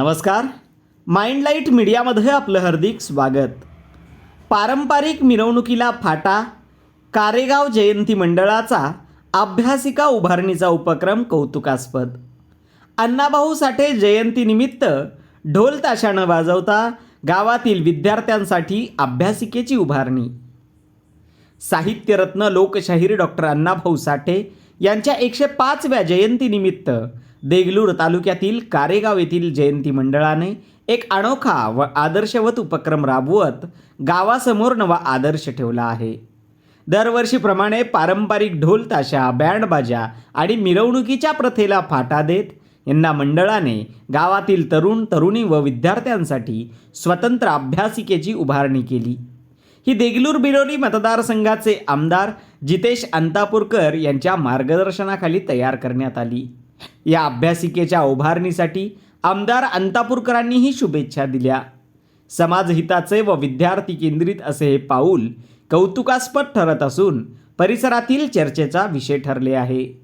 नमस्कार. माइंडलाईट मीडियामध्ये आपलं हार्दिक स्वागत. पारंपरिक मिरवणुकीला फाटा कारेगाव जयंती मंडळाचा अभ्यासिका उभारणीचा उपक्रम कौतुकास्पद. अण्णाभाऊ साठे जयंतीनिमित्त ढोल ताशानं न वाजवता गावातील विद्यार्थ्यांसाठी अभ्यासिकेची उभारणी. साहित्यरत्न लोकशाहीर डॉक्टर अण्णाभाऊ साठे यांच्या एकशे पाचव्या जयंतीनिमित्त देगलूर तालुक्यातील कारेगाव येथील जयंती मंडळाने एक अनोखा व आदर्शवत उपक्रम राबवत गावासमोर नवा आदर्श ठेवला आहे. दरवर्षीप्रमाणे पारंपरिक ढोल ताशा बँडबाजा आणि मिरवणुकीच्या प्रथेला फाटा देत यांना मंडळाने गावातील तरुण तरुणी व विद्यार्थ्यांसाठी स्वतंत्र अभ्यासिकेची उभारणी केली. ही देगलूर बिरोली मतदारसंघाचे आमदार जितेश अंतापूरकर यांच्या मार्गदर्शनाखाली तयार करण्यात आली. या अभ्यासिकेच्या उभारणीसाठी आमदार अंतापूरकरांनीही शुभेच्छा दिल्या. समाजहिताचे व विद्यार्थी केंद्रित असे हे पाऊल कौतुकास्पद ठरत असून परिसरातील चर्चेचा विषय ठरले आहे.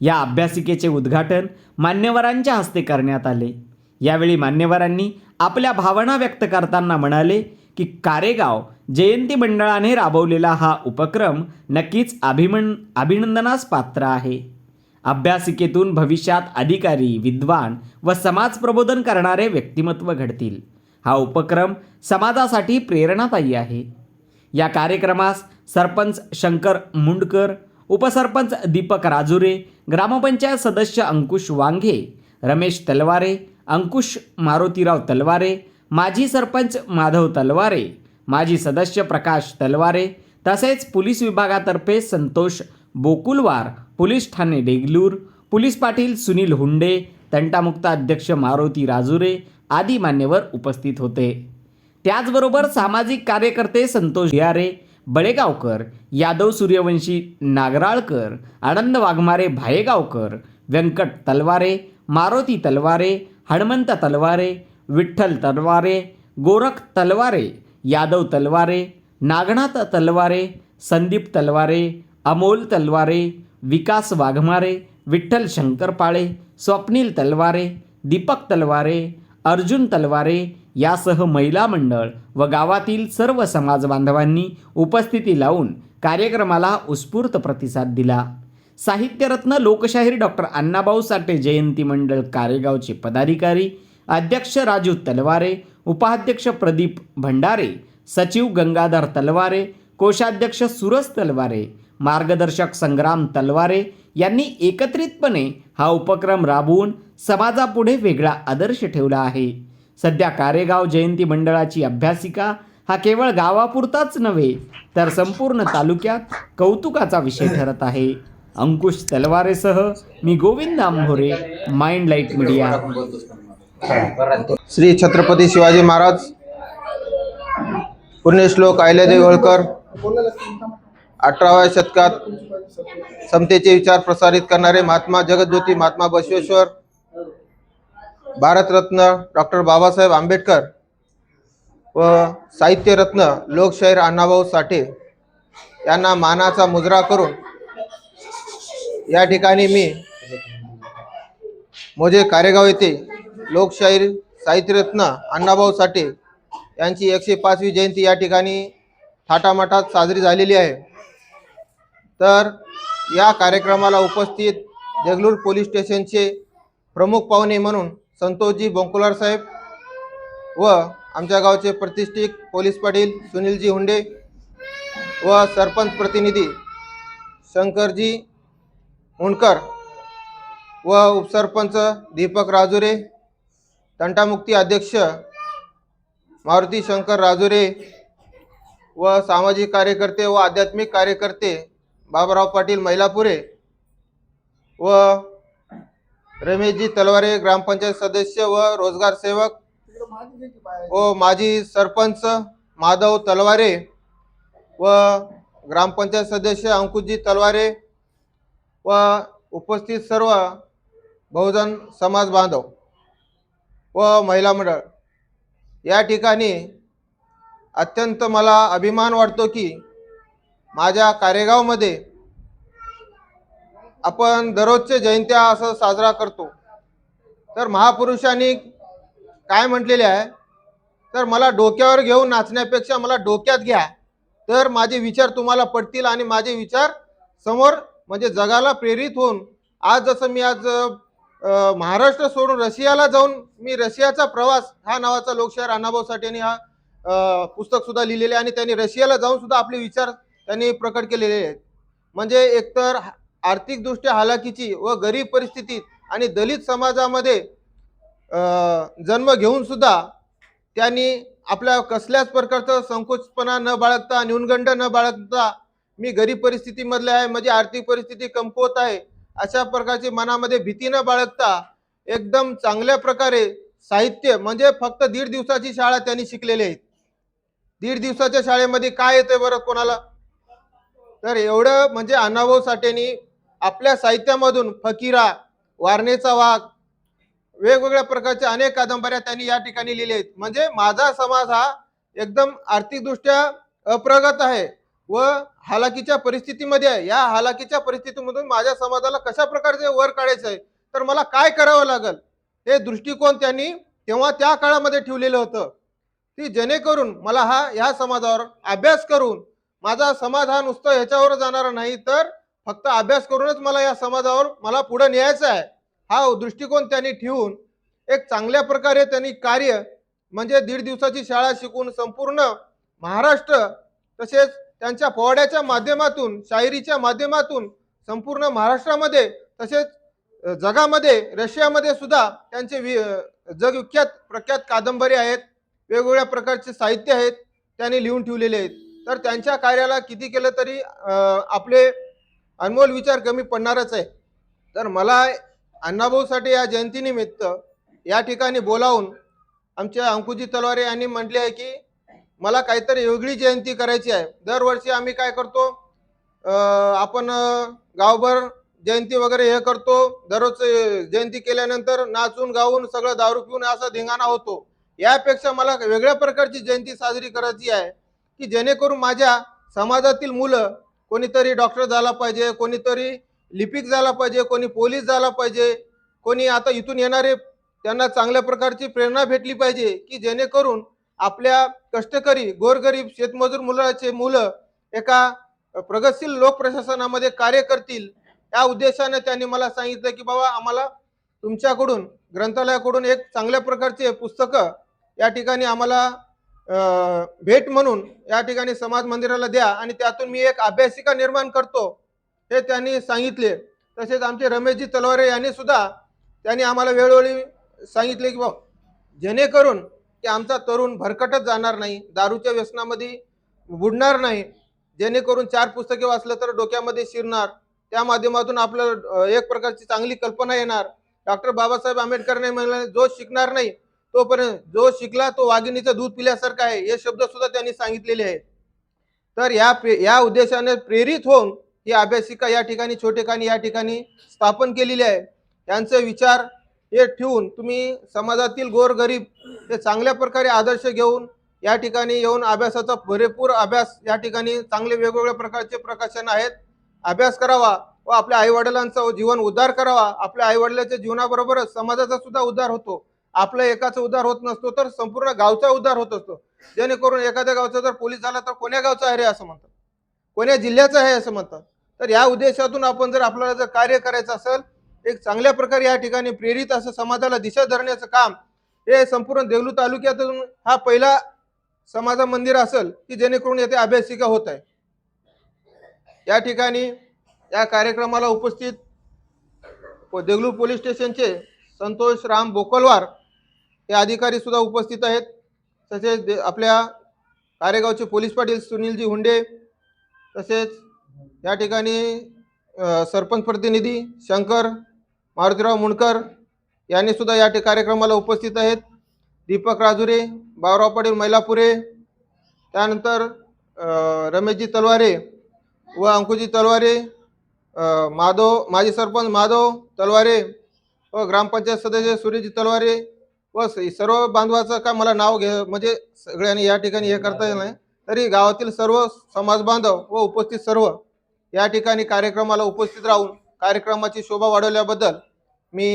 या अभ्यासिकेचे उद्घाटन मान्यवरांच्या हस्ते करण्यात आले. यावेळी मान्यवरांनी आपल्या भावना व्यक्त करताना म्हणाले की कारेगाव जयंती मंडळाने राबवलेला हा उपक्रम नक्कीच अभिमन अभिनंदनास पात्र आहे. अभ्यासिकेतून भविष्यात अधिकारी विद्वान व समाज प्रबोधन करणारे व्यक्तिमत्व घडतील. हा उपक्रम समाजासाठी प्रेरणादायी आहे. या कार्यक्रमास सरपंच शंकर मुंडकर उपसरपंच दीपक राजुरे ग्रामपंचायत सदस्य अंकुश वांघे रमेश तलवारे अंकुश मारुतीराव तलवारे माजी सरपंच माधव तलवारे माजी सदस्य प्रकाश तलवारे तसेच पोलीस विभागातर्फे संतोष बोकुलवार पोलीस ठाणे डेगलूर पोलीस पाटील सुनील हुंडे तंटामुक्त अध्यक्ष मारुती राजुरे आदी मान्यवर उपस्थित होते. त्याचबरोबर सामाजिक कार्यकर्ते संतोष यारे बळेगावकर यादव सूर्यवंशी नागराळकर आनंद वाघमारे भायेगावकर व्यंकट तलवारे मारुती तलवारे हनुमंत तलवारे विठ्ठल तलवारे गोरख तलवारे यादव तलवारे नागनाथ तलवारे संदीप तलवारे अमोल तलवारे विकास वाघमारे विठ्ठल शंकरपाळे स्वप्नील तलवारे दीपक तलवारे अर्जुन तलवारे यासह महिला मंडळ व गावातील सर्व समाज बांधवांनी उपस्थिती लावून कार्यक्रमाला उत्स्फूर्त प्रतिसाद दिला. साहित्यरत्न लोकशाहीर डॉक्टर अण्णाभाऊ साठे जयंती मंडळ कारेगावचे पदाधिकारी अध्यक्ष राजू तलवारे उपाध्यक्ष प्रदीप भंडारे सचिव गंगाधर तलवारे कोषाध्यक्ष सुरज तलवारे मार्गदर्शक संग्राम तलवारे यांनी एकत्रितपणे हा उपक्रम राबवून समाजापुढे वेगळा आदर्श ठेवला आहे. सध्या कारेगाव जयंती मंडळाची अभ्यासिका हा केवळ गावापुरताच नव्हे तर संपूर्ण तालुक्यात कौतुकाचा विषय ठरत आहे. अंकुश तलवारेसह मी Govind Ambhore mind light media. Shri Chhatrapati Shivaji Maharaj पुण्यश्लोक अहिल्यादेवी होळकर अठराव्या शतकात समतेचे विचार प्रसारित करणारे महात्मा जगज्योती महात्मा बसवेश्वर भारतरत्न डॉक्टर बाबासाहेब आंबेडकर व साहित्यरत्न लोकशाहीर अण्णाभाऊ साठे यांना मानाचा मुजरा करून या ठिकाणी मी मोजे कारेगाव येथे लोकशाहीर साहित्यरत्न अण्णाभाऊ साठे यांची एकशे पाचवी जयंती या ठिकाणी थाटामाटात साजरी झालेली आहे. तर या कार्यक्रमाला उपस्थित देगलूर पोलीस स्टेशनचे प्रमुख पाहुणे म्हणून संतोषजी बोंकुलार साहेब व आमच्या गावचे प्रतिष्ठित पोलीस पाटील सुनीलजी हुंडे व सरपंच प्रतिनिधी शंकरजी हुंडकर व उपसरपंच दीपक राजुरे तंटामुक्ती अध्यक्ष मारुती शंकर राजुरे व सामाजिक कार्यकर्ते व आध्यात्मिक कार्यकर्ते बाबाराव पाटील मैलापुरे व रमेशजी तलवारे ग्रामपंचायत सदस्य व रोजगार सेवक व माजी सरपंच माधव तलवारे व ग्रामपंचायत सदस्य अंकुशजी तलवारे व उपस्थित सर्व बहुजन समाज बांधव व महिला मंडळ. या ठिकाणी अत्यंत मला अभिमान वाटतो की माझ्या कारेगावमध्ये आपण दररोजचे जयंत्या असं साजरा करतो. तर महापुरुषांनी काय म्हटलेले आहे? तर मला डोक्यावर घेऊन नाचण्यापेक्षा मला डोक्यात घ्या. तर माझे विचार तुम्हाला पडतील आणि माझे विचार समोर म्हणजे जगाला प्रेरित होऊन आज जसं मी आज महाराष्ट्र सोडून रशियाला जाऊन मी रशियाचा प्रवास हा नावाचा लोकशाहीर अण्णाभाऊ साठे यांनी हा पुस्तक सुद्धा लिहिलेले आहे आणि त्यांनी रशियाला जाऊन सुद्धा आपले विचार त्यांनी प्रकट केलेले आहेत. म्हणजे एकतर आर्थिकदृष्ट्या हालाकीची व गरीब परिस्थितीत आणि दलित समाजामध्ये जन्म घेऊन सुद्धा त्यांनी आपल्या कसल्याच प्रकारचं संकोचपणा न बाळगता न्यूनगंड न बाळगता मी गरीब परिस्थितीमधले आहे माझी आर्थिक परिस्थिती कमकुवत आहे अशा प्रकारची मनामध्ये भीती न बाळगता एकदम चांगल्या प्रकारे साहित्य म्हणजे फक्त दीड दिवसाची शाळा त्यांनी शिकलेली आहे. दीड दिवसाच्या शाळेमध्ये काय येतंय बरं कोणाला? तर एवढं म्हणजे अण्णाभाऊ साठेनी आपल्या साहित्यामधून फकीरा वारणेचा वाघ वेगवेगळ्या प्रकारच्या अनेक कादंबऱ्या त्यांनी या ठिकाणी लिहिल्या आहेत. म्हणजे माझा समाज हा एकदम आर्थिकदृष्ट्या अप्रगत आहे. व हालाकीच्या परिस्थितीमध्ये आहे. या हालाकीच्या परिस्थितीमधून माझ्या समाजाला कशा प्रकारचे वर काढायचं आहे? तर मला काय करावं लागेल? हे दृष्टिकोन त्यांनी तेव्हा त्या काळामध्ये ठेवलेलं होतं. की जेणेकरून मला हा ह्या समाजावर अभ्यास करून माझा समाज हा नुसतं ह्याच्यावर जाणारा नाही तर फक्त अभ्यास करूनच मला या समाजावर मला पुढे न्यायचं आहे. हा दृष्टिकोन त्यांनी ठेवून एक चांगल्या प्रकारे त्यांनी कार्य म्हणजे दीड दिवसाची शाळा शिकून संपूर्ण महाराष्ट्र तसेच त्यांच्या पोवाड्याच्या माध्यमातून शायरीच्या माध्यमातून संपूर्ण महाराष्ट्रामध्ये तसेच जगामध्ये रशियामध्ये सुद्धा त्यांचे वि जगविख्यात प्रख्यात कादंबरी आहेत. वेगवेगळ्या प्रकारचे साहित्य आहेत. त्यांनी लिहून ठेवलेले आहेत. तर त्यांच्या कार्याला किती केलं तरी आपले अनमोल विचार कमी पडणारच आहे. तर मला अण्णाभाऊ साठे या जयंतीनिमित्त या ठिकाणी बोलावून आमच्या अंकुजी तलवारे यांनी म्हटले आहे की मला काहीतरी वेगळी जयंती करायची आहे. दरवर्षी आम्ही काय करतो आपण गावभर जयंती वगैरे हे करतो. दररोज जयंती केल्यानंतर नाचून गाऊन सगळं दारू पिऊन असा धिंगाणा होतो. यापेक्षा मला वेगळ्या प्रकारची जयंती साजरी करायची आहे की जेणेकरून माझ्या समाजातील मुलं कोणीतरी डॉक्टर झाला पाहिजे कोणीतरी लिपिक झाला पाहिजे कोणी पोलीस झाला पाहिजे कोणी आता इथून येणारे त्यांना चांगल्या प्रकारची प्रेरणा भेटली पाहिजे की जेणेकरून आपल्या कष्टकरी गोरगरीब शेतमजूर मुलाचे मुलं एका प्रगतशील लोक प्रशासनामध्ये कार्य करतील या उद्देशाने त्यांनी मला सांगितलं की बाबा आम्हाला तुमच्याकडून ग्रंथालयाकडून एक चांगल्या प्रकारचे पुस्तकं या ठिकाणी आम्हाला भेट म्हणून या ठिकाणी समाज मंदिराला द्या आणि त्यातून मी एक अभ्यासिका निर्माण करतो हे त्यांनी सांगितले. तसेच आमचे रमेशजी तलवारे यांनी सुद्धा त्यांनी आम्हाला वेळोवेळी सांगितले की बा जेणेकरून की आमचा तरुण भरकटत जाणार नाही दारूच्या व्यसनामध्ये बुडणार नाही जेणेकरून चार पुस्तके वाचलं तर डोक्यामध्ये शिरणार त्या माध्यमातून आपलं एक प्रकारची चांगली कल्पना येणार. डॉक्टर बाबासाहेब आंबेडकरने म्हणलं जो शिकणार नाही तोपर्यंत जो शिकला तो वाघिणीचं दूध पिल्यासारखा आहे. हे शब्द सुद्धा त्यांनी सांगितलेले आहेत. तर या प्रे या उद्देशाने प्रेरित होऊन ही अभ्यासिका या ठिकाणी छोटेखानी या ठिकाणी स्थापन केलेली आहे. त्यांचे विचार हे ठेवून तुम्ही समाजातील गोरगरीब हे चांगल्या प्रकारे आदर्श घेऊन या ठिकाणी येऊन अभ्यासाचा भरेपूर अभ्यास या ठिकाणी चांगले वेगवेगळ्या प्रकारचे प्रकाशन आहेत. अभ्यास करावा व आपल्या आईवडिलांचा जीवन उद्धार करावा. आपल्या आईवडिलांच्या जीवनाबरोबरच समाजाचा सुद्धा उद्धार होतो. आपल्या एकाचा उद्धार होत नसतो तर संपूर्ण गावचा उद्धार होत असतो. जेणेकरून एखाद्या गावचा जर पोलीस झाला तर कोण्या गावचा आहे रे असं म्हणतात. कोण्या जिल्ह्याचा आहे असं म्हणतात. तर या उद्देशातून आपण जर आपल्याला जर कार्य करायचं असेल एक चांगल्या प्रकारे या ठिकाणी प्रेरित असं समाजाला दिशा धरण्याचं काम हे संपूर्ण देवलू तालुक्यातून हा पहिला समाजा मंदिर असेल की जेणेकरून येथे अभ्यासिका होत आहे. या ठिकाणी या कार्यक्रमाला उपस्थित प- देगलूर पोलीस स्टेशनचे संतोष राम बोकलवार हे अधिकारी सुद्धा उपस्थित आहेत. तसेच दे- आपल्या कारेगावचे पोलीस पाटील सुनीलजी हुंडे तसेच या ठिकाणी सरपंच प्रतिनिधी शंकर मारुतीराव मुंडकर यांनी सुद्धा या कार्यक्रमाला उपस्थित आहेत. दीपक राजुरे बावराव पाटील मैलापुरे त्यानंतर रमेशजी तलवारे व अंकुजी तलवारे माधव माजी सरपंच माधव तलवारे व ग्रामपंचायत सदस्य सूर्यजी तलवारे व स- सर्व बांधवाचं का मला नाव घे म्हणजे सगळ्यांनी या ठिकाणी हे करता येत नाही. तरी गावातील सर्व समाज बांधव व उपस्थित सर्व या ठिकाणी कार्यक्रमाला उपस्थित राहून कार्यक्रमाची शोभा वाढवल्याबद्दल मी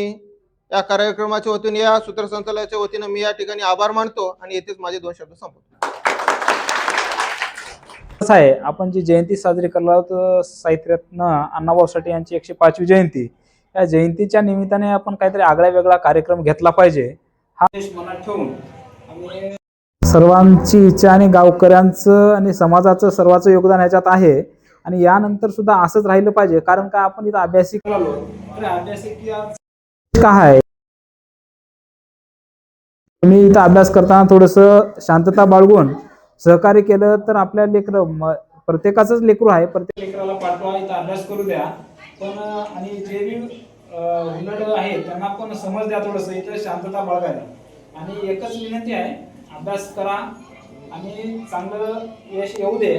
या कार्यक्रमाच्या वतीने या सूत्रसंचालनाच्या वतीने मी या ठिकाणी आभार मानतो आणि येथेच माझे दोन शब्द संपवतो. कसं आहे आपण जी जयंती साजरी करणार आहोत साहित्यरत्न अण्णाभाऊ साठे यांची एकशे पाचवी जयंती या जयंतीच्या निमित्ताने आपण काहीतरी आगळा वेगळा कार्यक्रम घेतला पाहिजे. हा देश मनात ठेवून सर्वांची इच्छा आणि गावकऱ्यांचं आणि समाजाचं सर्वांचं योगदान याच्यात आहे. आणि यानंतर सुद्धा असंच राहिलं पाहिजे कारण का आपण इथं अभ्यासिक आलो. तर अभ्यासिक का आहे? तुम्ही इथं अभ्यास करताना थोडंसं शांतता बाळगून सहकार्य केलं तर आपल्या लेकर प्रत्येकाचंच लेकरू आहे. प्रत्येक लेकराला पाठवा इथं अभ्यास करू द्या. पण आणि जे बी उलट आहे त्यांना पण समज द्या थोडंसं इथं शांतता बाळगायला. आणि एकच विनंती आहे अभ्यास करा आणि चांगलं यश येऊ दे.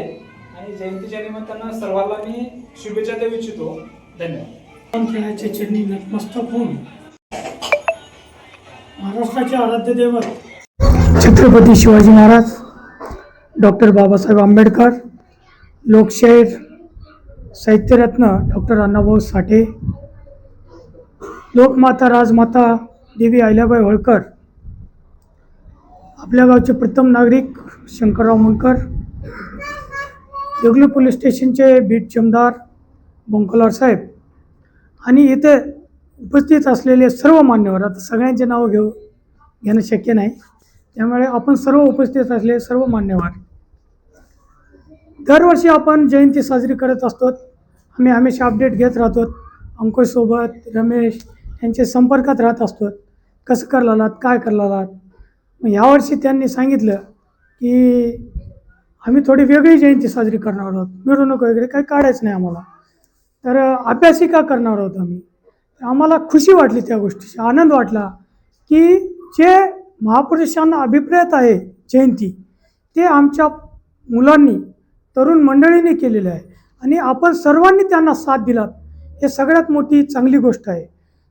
आणि जयंतीच्या निमित्तानं सर्वांना मी शुभेच्छा देऊ इच्छितो. धन्यवाद. खेळाचे चरणी नतमस्तक होऊन महाराष्ट्राचे आराध्य दैवत छत्रपती शिवाजी महाराज डॉक्टर बाबासाहेब आंबेडकर लोकशाहीर साहित्यरत्न डॉक्टर अण्णाभाऊ साठे लोकमाता राजमाता देवी अहिल्याबाई होळकर आपल्या गावचे प्रथम नागरिक शंकरराव मुंडकर देगलू पोलीस स्टेशनचे बीट जमदार बंकोलार साहेब आणि इथे उपस्थित असलेले सर्व मान्यवर आता सगळ्यांचे नावं घेऊ घेणं शक्य नाही. त्यामुळे आपण सर्व उपस्थित असलेले सर्व मान्यवर. दरवर्षी आपण जयंती साजरी करत असतो. आम्ही हमेशा अपडेट घेत राहतो. अंकुशसोबत रमेश यांच्या संपर्कात राहत असतो. कसं करलात काय करलात? मग यावर्षी त्यांनी सांगितलं की आम्ही थोडी वेगळी जयंती साजरी करणार आहोत. मिरवणूक वगैरे काही काढायचं नाही आम्हाला. तर अभ्यासिका करणार आहोत आम्ही. आम्हाला खुशी वाटली त्या गोष्टीची. आनंद वाटला की जे महापुरुषांना अभिप्रेत आहे जयंती ते आमच्या मुलांनी तरुण मंडळीने केलेलं आहे. आणि आपण सर्वांनी त्यांना साथ दिलात. हे सगळ्यात मोठी चांगली गोष्ट आहे.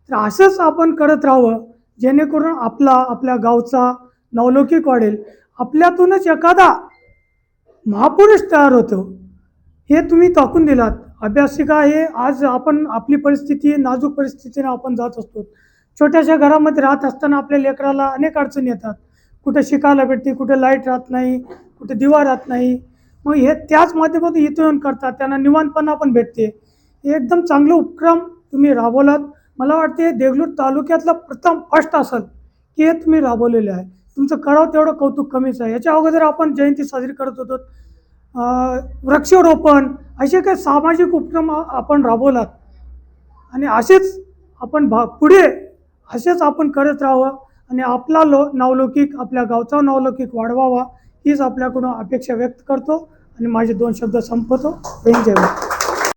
तर असंच आपण करत राहावं जेणेकरून आपला आपल्या गावचा नवलौकिक वाढेल. आपल्यातूनच एखादा महापुरुष तयार होतो. हे तुम्ही टाकून दिलात. अभ्यासिका हे आज आपण आपली परिस्थिती नाजूक परिस्थितीने आपण जात असतो. छोट्याशा घरामध्ये राहत असताना आपल्या लेकराला अनेक अडचणी येतात. कुठे शिकायला भेटते कुठे लाइट राहत नाही कुठे दिवा राहत नाही. मग हे त्याच माध्यमातून इथं येऊन करतात. त्यांना निवांतपणा पण भेटते. हे एकदम चांगलं उपक्रम तुम्ही राबवलात. मला वाटते देगलूर तालुक्यातला प्रथम फर्स्ट असेल की हे तुम्ही राबवलेले आहे. तुमचं करावं तेवढं कौतुक कमीच आहे. याच्या अगोदर आपण जयंती साजरी करत होतो. वृक्षारोपण असे काही सामाजिक उपक्रम आपण राबवलात. आणि असेच आपण भा पुढे असेच आपण करत राहावं आणि आपला लो नावलौकिक आपल्या गावचा नावलौकिक वाढवावा हीच आपल्याकडून अपेक्षा व्यक्त करतो. आणि माझे दोन शब्द संपवतो. जय